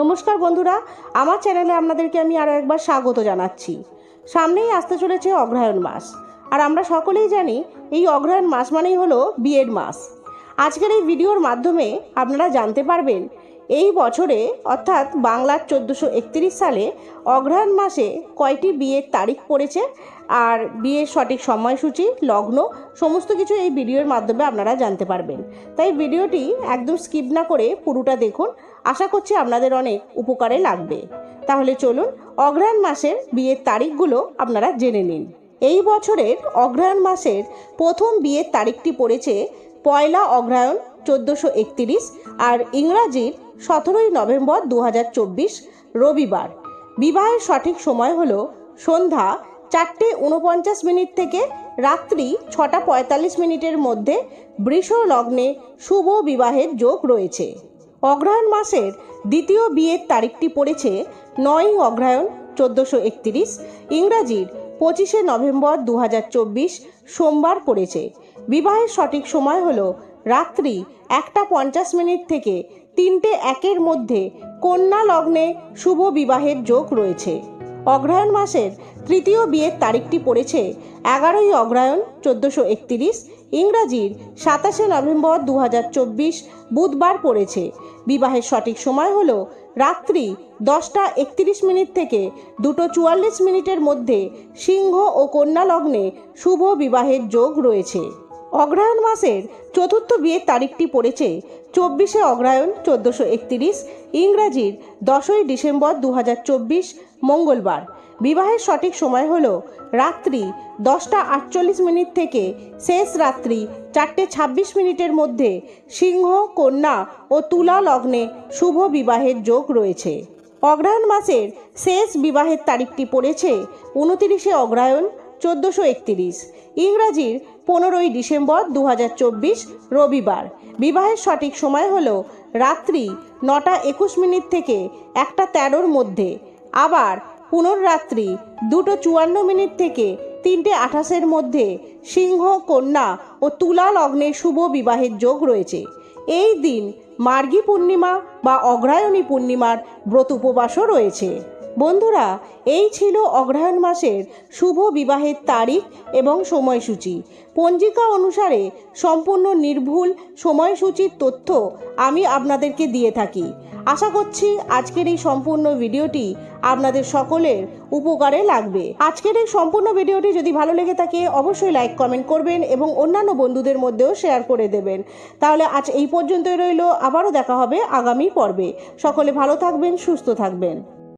নমস্কার বন্ধুরা, আমার চ্যানেলে আপনাদেরকে আমি আরও একবার স্বাগত জানাচ্ছি। সামনেই আসতে চলেছে অগ্রহায়ণ মাস। আর আমরা সকলেই জানি এই অগ্রহায়ণ মাস মানেই হলো বিয়ের মাস। আজকের এই ভিডিওর মাধ্যমে আপনারা জানতে পারবেন, এই বছরে অর্থাৎ বাংলার চোদ্দোশো একত্রিশ সালে অগ্রহায়ণ মাসে কয়টি বিয়ের তারিখ পড়েছে আর বিয়ের সঠিক সময়সূচি, লগ্ন, সমস্ত কিছু এই ভিডিওর মাধ্যমে আপনারা জানতে পারবেন। তাই ভিডিওটি একদম স্কিপ না করে পুরোটা দেখুন আশা করছি আপনাদের অনেক উপকারে লাগবে। তাহলে চলুন অগ্রহায়ণ মাসের বিয়ের তারিখগুলো আপনারা জেনে নিন। এই বছরের অগ্রহায়ণ মাসের প্রথম বিয়ের তারিখটি পড়েছে পয়লা অগ্রহায়ণ চোদ্দোশো একত্রিশ আর ইংরাজির সতেরোই নভেম্বর দু হাজার চব্বিশ রবিবার। বিবাহের সঠিক সময় হলো সন্ধ্যা চারটে উনপঞ্চাশ মিনিট থেকে রাত্রি ছটা পঁয়তাল্লিশ মিনিটের মধ্যে বৃষ লগ্নে শুভ বিবাহের যোগ রয়েছে। অগ্রহায়ণ মাসের দ্বিতীয় বিয়ের তারিখটি পড়েছে নয় অগ্রহায়ণ চোদ্দোশো একত্রিশ। ইংরাজির পঁচিশে নভেম্বর দু হাজার চব্বিশ সোমবার পড়েছে। বিবাহের সঠিক সময় হল রাত্রি একটা পঞ্চাশ মিনিট থেকে তিনটে একের মধ্যে কন্যা লগ্নে শুভ বিবাহের যোগ রয়েছে। অগ্রহায়ণ মাসের তৃতীয় বিয়ের তারিখটি পড়েছে এগারোই অগ্রহায়ণ চোদ্দোশো একত্রিশ। ইংরাজির সাতাশে নভেম্বর দু হাজার চব্বিশ বুধবার পড়েছে। বিবাহের সঠিক সময় হল রাত্রি দশটা একত্রিশ মিনিট থেকে দুটো চুয়াল্লিশ মিনিটের মধ্যে সিংহ ও কন্যা লগ্নে শুভ বিবাহের যোগ রয়েছে। অগ্রহায়ণ মাসের চতুর্থ বিয়ের তারিখটি পড়েছে চব্বিশে অগ্রহায়ণ চোদ্দোশো একত্রিশ, ইংরাজির দশই ডিসেম্বর দু হাজার চব্বিশ, মঙ্গলবার। বিবাহের সঠিক সময় হল রাত্রি দশটা আটচল্লিশ মিনিট থেকে শেষ রাত্রি চারটে ছাব্বিশ মিনিটের মধ্যে সিংহ, কন্যা ও তুলা লগ্নে শুভ বিবাহের যোগ রয়েছে। অগ্রহায়ণ মাসের শেষ বিবাহের তারিখটি পড়েছে উনতিরিশে অগ্রহায়ণ চোদ্দোশো একত্রিশ। ইংরাজির পনেরোই ডিসেম্বর দু হাজার চব্বিশ রবিবার। বিবাহের সঠিক সময় হল রাত্রি নটা একুশ মিনিট থেকে একটা তেরোর মধ্যে। আবার পুনর্রাত্রি দুটো চুয়ান্ন মিনিট থেকে তিনটে আঠাশের মধ্যে সিংহ, কন্যা ও তুলা লগ্নে শুভ বিবাহের যোগ রয়েছে। এই দিন মার্গী পূর্ণিমা বা অগ্রায়ণী পূর্ণিমার ব্রত উপবাসও রয়েছে। বন্ধুরা, এই ছিল অগ্রহায়ণ মাসের শুভ বিবাহের তারিখ এবং সময়সূচি। পঞ্জিকা অনুসারে সম্পূর্ণ নির্ভুল সময়সূচির তথ্য আমি আপনাদেরকে দিয়ে থাকি। আশা করছি আজকের এই সম্পূর্ণ ভিডিওটি আপনাদের সকলের উপকারে লাগবে। আজকের এই সম্পূর্ণ ভিডিওটি যদি ভালো লেগে থাকে, অবশ্যই লাইক, কমেন্ট করবেন এবং অন্যান্য বন্ধুদের মধ্যেও শেয়ার করে দেবেন। তাহলে আজ এই পর্যন্তই রইল, আবারও দেখা হবে আগামী পর্বে। সকলে ভালো থাকবেন, সুস্থ থাকবেন।